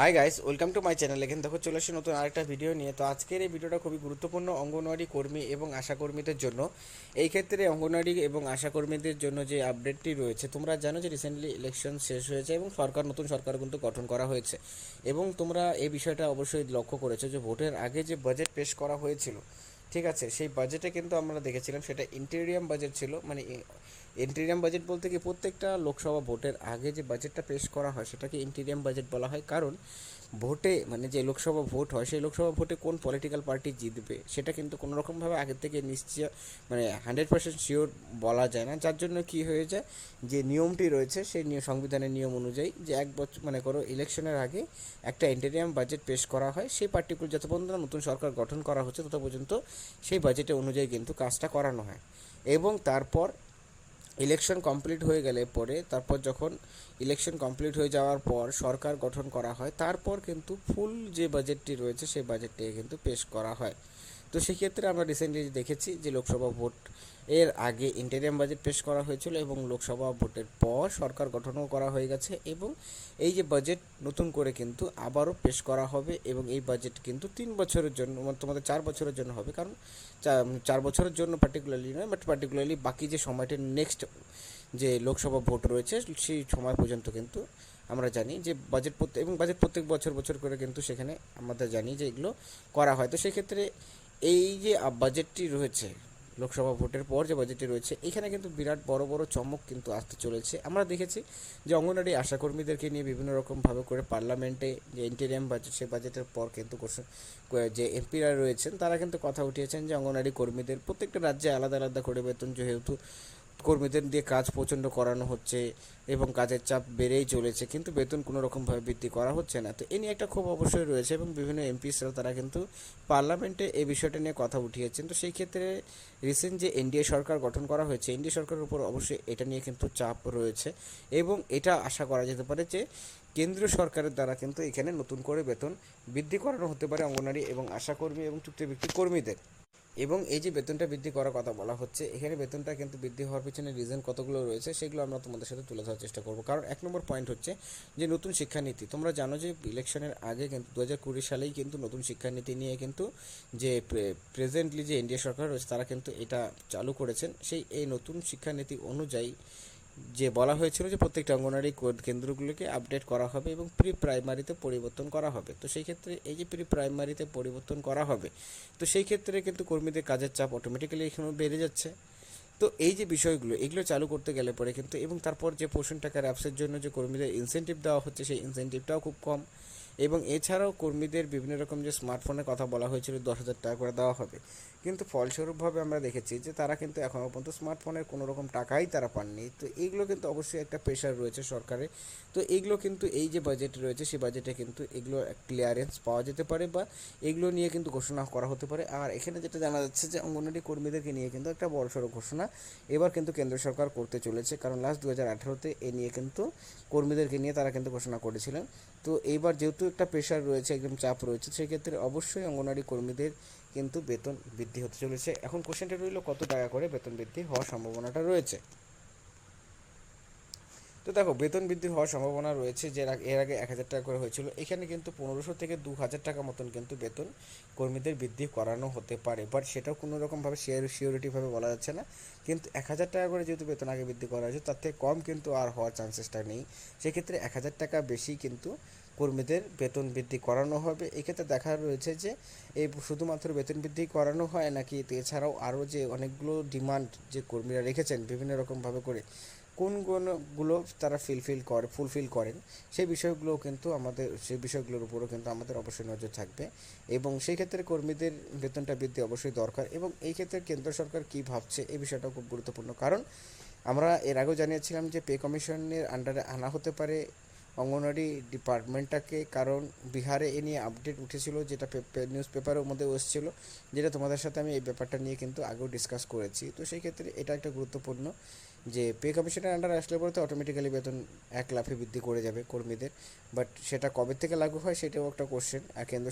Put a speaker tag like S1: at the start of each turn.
S1: Hi guys welcome to my channel এখানে দেখো চলে এসে নতুন আরেকটা ভিডিও নিয়ে। তো আজকের এই ভিডিওটা খুবই গুরুত্বপূর্ণ অঙ্গনওয়াড়ি কর্মী এবং আশাকর্মীদের জন্য। এই ক্ষেত্রে অঙ্গনওয়াড়ি এবং আশাকর্মীদের জন্য যে আপডেটটি রয়েছে, তোমরা জানো যে রিসেন্টলি ইলেকশন শেষ হয়েছে এবং সরকার, নতুন সরকার কিন্তু গঠন করা হয়েছে। এবং তোমরা এই বিষয়টা অবশ্যই লক্ষ্য করেছ যে ভোটের আগে যে বাজেট পেশ করা হয়েছিল, ঠিক আছে? সেই বাজেটে কিন্তু আমরা দেখেছিলাম সেটা ইন্টেরিয়াম বাজেট ছিল মানে ইন্টেরিয়াম বাজেট বলতে কি প্রত্যেকটা লোকসভা ভোটের আগে যে বাজেটটা পেশ করা হয় সেটাকে ইন্টেরিয়াম বাজেট বলা হয়। কারণ ভোটে মানে যে লোকসভা ভোট হয় সেই লোকসভা ভোটে কোন পলিটিক্যাল পার্টি জিতবে সেটা কিন্তু কোনো রকমভাবে আগের থেকে নিশ্চয় মানে হান্ড্রেড পার্সেন্ট শিওর বলা যায় না। যার জন্য কি হয়ে যায় যে নিয়মটি রয়েছে সেই নিয়ম, সংবিধানের নিয়ম অনুযায়ী যে এক বছর মানে করো ইলেকশনের আগে একটা ইন্টেরিয়াম বাজেট পেশ করা হয়, সেই পার্টিকুলার যত পর্যন্ত নতুন সরকার গঠন করা হচ্ছে তত পর্যন্ত সেই বাজেটে অনুযায়ী কিন্তু কাজটা করানো হয়। এবং তারপর ইলেকশন কমপ্লিট হয়ে গেলে পরে, তারপর যখন ইলেকশন কমপ্লিট হয়ে যাওয়ার পর সরকার গঠন করা হয়, তারপর কিন্তু ফুল যে বাজেটটি রয়েছে, সেই বাজেটটি কিন্তু পেশ করা হয়। তো সেক্ষেত্রে আমরা রিসেন্টলি দেখেছি যে লোকসভা ভোট এর আগে ইন্টেরিয়াম বাজেট পেশ করা হয়েছিল এবং লোকসভা ভোটের পর সরকার গঠনও করা হয়ে গেছে এবং এই যে বাজেট নতুন করে কিন্তু আবারও পেশ করা হবে এবং এই বাজেট কিন্তু তিন বছরের জন্য মানে তোমাদের চার বছরের জন্য হবে। কারণ চার বছরের জন্য পার্টিকুলারলি নয় বাট পার্টিকুলারলি বাকি যে সময়টা নেক্সট যে লোকসভা ভোট রয়েছে, সেই সময় পর্যন্ত কিন্তু আমরা জানি যে বাজেট প্রত্যেক, এবং বাজেট প্রত্যেক বছর বছর করে কিন্তু সেখানে আমাদের জানি যে এগুলো করা হয়। তো সেক্ষেত্রে এই যে বাজেটটি রয়েছে, লোকসভা ভোটের পর যে বাজেটটি রয়েছে, এখানে কিন্তু বিরাট বড় বড় চমক কিন্তু আসতে চলেছে। আমরা দেখেছি যে, অঙ্গনওয়াড়ি আশাকর্মীদেরকে নিয়ে বিভিন্ন রকমভাবে করে পার্লামেন্টে যে ইন্টেরিয়াম বাজেট সেই বাজেটের পর কিন্তু যে এমপিরা রয়েছেন, তারা কিন্তু কথা উঠিয়েছেন যে, অঙ্গনওয়াড়ি কর্মীদের প্রত্যেকটা রাজ্যে আলাদা আলাদা করে বেতন, যেহেতু কর্মীদের দিয়ে কাজ প্রচণ্ড করানো হচ্ছে এবং কাজের চাপ বেড়েই চলেছে, কিন্তু বেতন কোনো রকমভাবে বৃদ্ধি করা হচ্ছে না। তো এ নিয়ে একটা খুব অবশ্যই রয়েছে এবং বিভিন্ন এমপিসরা তারা কিন্তু পার্লামেন্টে এই বিষয়টা নিয়ে কথা উঠিয়েছেন। তো সেই ক্ষেত্রে রিসেন্ট যে এনডিএ সরকার গঠন করা হয়েছে, এনডিএ সরকারের উপর অবশ্যই এটা নিয়ে কিন্তু চাপ রয়েছে এবং এটা আশা করা যেতে পারে যে কেন্দ্রীয় সরকারের দ্বারা কিন্তু এখানে নতুন করে বেতন বৃদ্ধি করানো হতে পারে অঙ্গনারী এবং আশাকর্মী এবং চুক্তিভিত্তি কর্মীদের। এবং এই যে বেতনটা বৃদ্ধি করার কথা বলা হচ্ছে, এখানে বেতনটা কিন্তু বৃদ্ধি হওয়ার পিছনে রিজন কতগুলো রয়েছে, সেগুলো আমরা তোমাদের সাথে তুলে ধরার চেষ্টা করব। কারণ এক নম্বর পয়েন্ট হচ্ছে যে নতুন শিক্ষানীতি। তোমরা জানো যে ইলেকশনের আগে কিন্তু দু হাজার কুড়ি সালেই কিন্তু নতুন শিক্ষানীতি নিয়ে কিন্তু যে প্রেজেন্টলি যে এনডিএ সরকার রয়েছে, তারা কিন্তু এটা চালু করেছেন। সেই এই নতুন শিক্ষানীতি অনুযায়ী যে বলা হয়েছিল যে প্রত্যেকটা অঙ্গনারী কেন্দ্রগুলোকে আপডেট করা হবে এবং প্রি প্রাইমারিতে পরিবর্তন করা হবে। তো সেই ক্ষেত্রে এই যে প্রি প্রাইমারিতে পরিবর্তন করা হবে, তো সেই ক্ষেত্রে কিন্তু কর্মীদের কাজের চাপ অটোমেটিক্যালি এখানেও বেড়ে যাচ্ছে। তো এই যে বিষয়গুলো, এগুলো চালু করতে গেলে পরে কিন্তু, এবং তারপর যে পোষণ টাকার অ্যাপসের জন্য যে কর্মীদের ইনসেন্টিভ দেওয়া হচ্ছে, সেই ইনসেন্টিভটাও খুব কম। এবং এছাড়াও কর্মীদের বিভিন্ন রকম যে স্মার্টফোনের কথা বলা হয়েছিল, দশ হাজার টাকা করে দেওয়া হবে। কিন্তু ফলস্বরূপভাবে আমরা দেখেছি যে তারা কিন্তু এখনও পর্যন্ত স্মার্টফোনের কোনো রকম টাকাই তারা পাননি। তো এইগুলো কিন্তু অবশ্যই একটা প্রেশার রয়েছে সরকারে। তো এইগুলো কিন্তু এই যে বাজেট রয়েছে, সেই বাজেটে কিন্তু এগুলো ক্লিয়ারেন্স পাওয়া যেতে পারে বা এগুলো নিয়ে কিন্তু ঘোষণা করা হতে পারে। আর এখানে যেটা জানা যাচ্ছে যে অঙ্গনওয়াড়ি কর্মীদেরকে নিয়ে কিন্তু একটা বড়সড় ঘোষণা এবার কিন্তু কেন্দ্র সরকার করতে চলেছে। কারণ লাস্ট দু হাজার আঠারোতে এ নিয়ে কিন্তু কর্মীদেরকে নিয়ে তারা কিন্তু ঘোষণা করেছিলেন। তো এইবার যেহেতু একটা প্রেশার রয়েছে, একদম চাপ রয়েছে, সেক্ষেত্রে অবশ্যই অঙ্গনওয়াড়ি কর্মীদের কিন্তু বেতন বৃদ্ধি হতে চলেছে। এখন কোশ্চেনটা রইল, কত টাকা করে বেতন বৃদ্ধি হওয়ার সম্ভাবনাটা রয়েছে? তো দেখো, বেতন বৃদ্ধি হওয়ার সম্ভাবনা রয়েছে, যে এর আগে এক হাজার টাকা করে হয়েছিল, এখানে কিন্তু পনেরোশো থেকে দু হাজার টাকা মতন কিন্তু বেতন কর্মীদের বৃদ্ধি করানো হতে পারে বাট সেটাও কোনো রকমভাবে শেয়ার সিওরিটিভাবে বলা যাচ্ছে না। কিন্তু এক হাজার টাকা করে যেহেতু বেতন আগে বৃদ্ধি করা হয়েছে, তার থেকে কম কিন্তু আর হওয়ার চান্সেসটা নেই। সেক্ষেত্রে এক হাজার টাকা বেশি কিন্তু কর্মীদের বেতন বৃদ্ধি করানো হবে। এক্ষেত্রে দেখা রয়েছে যে, এই শুধুমাত্র বেতন বৃদ্ধি করানো হয় নাকি এছাড়াও আরও যে অনেকগুলো ডিমান্ড যে কর্মীরা রেখেছেন বিভিন্ন রকমভাবে করে কোন কোনগুলো তারা ফিলফিল করে, ফুলফিল করেন, সেই বিষয়গুলোও কিন্তু আমাদের, সেই বিষয়গুলোর উপরও কিন্তু আমাদের অবশ্যই নজর থাকবে। এবং সেই ক্ষেত্রে কর্মীদের বেতনটা বৃদ্ধি অবশ্যই দরকার এবং এই ক্ষেত্রে কেন্দ্র সরকার কী ভাবছে এই বিষয়টা খুব গুরুত্বপূর্ণ। কারণ আমরা এর আগেও জানিয়েছিলাম যে পে কমিশনের আন্ডারে আনা হতে পারে অঙ্গনওয়াড়ি ডিপার্টমেন্টটাকে, কারণ বিহারে এ নিয়ে আপডেট উঠেছিল, যেটা নিউজ পেপারের মধ্যে এসেছিল, যেটা তোমাদের সাথে আমি এই ব্যাপারটা নিয়ে কিন্তু আগেও ডিসকাস করেছি। তো সেই ক্ষেত্রে এটা একটা গুরুত্বপূর্ণ যে, পে কমিশনের আন্ডার আসলে পরে তো অটোমেটিক্যালি বেতন এক লাফে বৃদ্ধি করে যাবে কর্মীদের বাট সেটা কবে থেকে লাগু হয় সেটাও একটা কোশ্চেন আর কেন্দ্র